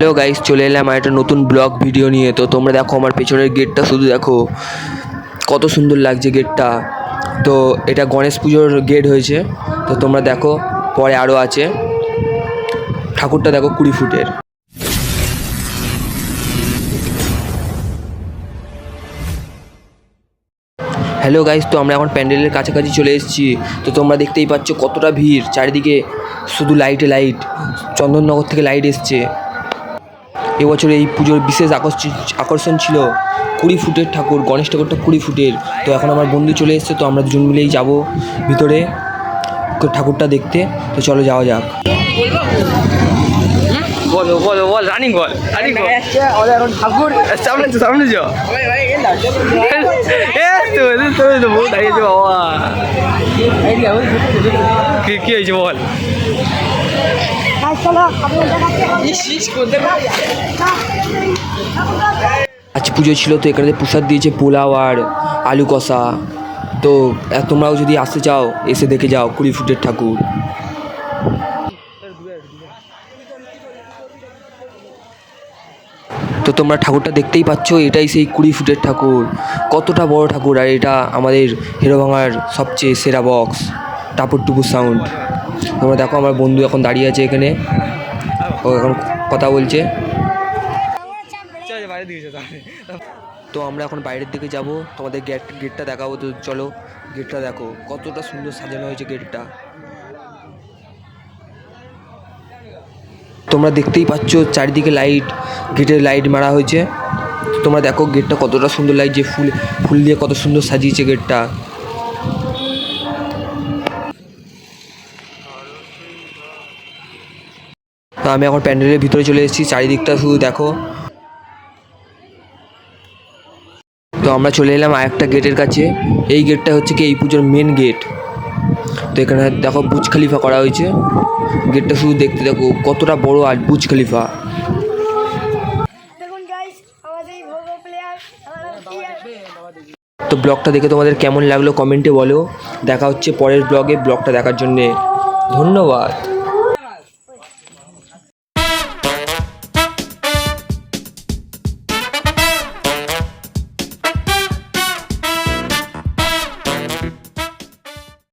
Hello guys চলে এলাম আর একটা নতুন ব্লগ ভিডিও নিয়ে। তো তোমরা দেখো আমার পেছনের গেটটা শুধু দেখো কত সুন্দর লাগছে গেটটা তো এটা গণেশ পুজোর গেট হয়েছে। তো তোমরা দেখো, পরে আরও আছে। ঠাকুরটা দেখো কুড়ি ফুটের। হ্যালো গাইস তো আমরা এখন প্যান্ডেলের কাছাকাছি চলে এসেছি। তো তোমরা দেখতেই পাচ্ছ কতটা ভিড়। চারিদিকে শুধু লাইটে লাইট চন্দননগর থেকে লাইট এসছে। এবছর এই পুজোর বিশেষ আকর্ষণ ছিল কুড়ি ফুটের ঠাকুর, গণেশ ঠাকুরটা কুড়ি ফুটের। তো এখন আমার বন্ধু চলে এসছে, তো আমরা দুজন মিলেই যাব ভিতরে ঠাকুরটা দেখতে। তো চলো যাওয়া যাক। বলো বলো সামনে যাও বাবা। কি কি হয়েছে বল? আজ পুজো ছিল তো এখানে প্রসাদ দিয়েছে পোলাও আর আলু কষা। তো তোমরাও যদি আসতে চাও, এসে দেখে যাও কুড়ি ফুটের ঠাকুর। তো তোমরা ঠাকুরটা দেখতেই পাচ্ছ, এটাই সেই কুড়ি ফুটের ঠাকুর। কতটা বড় ঠাকুর আর এটা আমাদের হেরোভাঙার সবচেয়ে সেরা বক্স টাপুর টুপুর সাউন্ড তোমরা দেখো আমার বন্ধু এখন দাঁড়িয়ে আছে এখানে। ও এখন কথা বলছে। তো আমরা এখন বাইরের দিকে যাব। তোমাদের গেট, গেটটা দেখাবো তো চলো। গেটটা দেখো, কতটা সুন্দর সাজানো হয়েছে গেটটা। তোমরা দেখতেই পাচ্ছ চারিদিকে লাইট, গেটের লাইট মারা হয়েছে। তোমরা দেখো গেটটা কতটা সুন্দর লাগছে, ফুল ফুল দিয়ে কত সুন্দর সাজিয়েছে গেটটা। আমি এখন প্যান্ডেলের ভিতরে চলে এসেছি চারিদিকটা শুধু দেখো। তো আমরা চলে এলাম আর একটা গেটের কাছে। এই গেটটা হচ্ছে কি এই পুজোর মেন গেট তো এখানে দেখো বুজ খালিফা করা হয়েছে। গেটটা শুধু দেখতে দেখো কতটা বড় আর বুজ খালিফা। তো ব্লগটা দেখে তোমাদের কেমন লাগল কমেন্টে বলো। দেখা হচ্ছে পরের ব্লগে ব্লগটা দেখার জন্যে। ধন্যবাদ।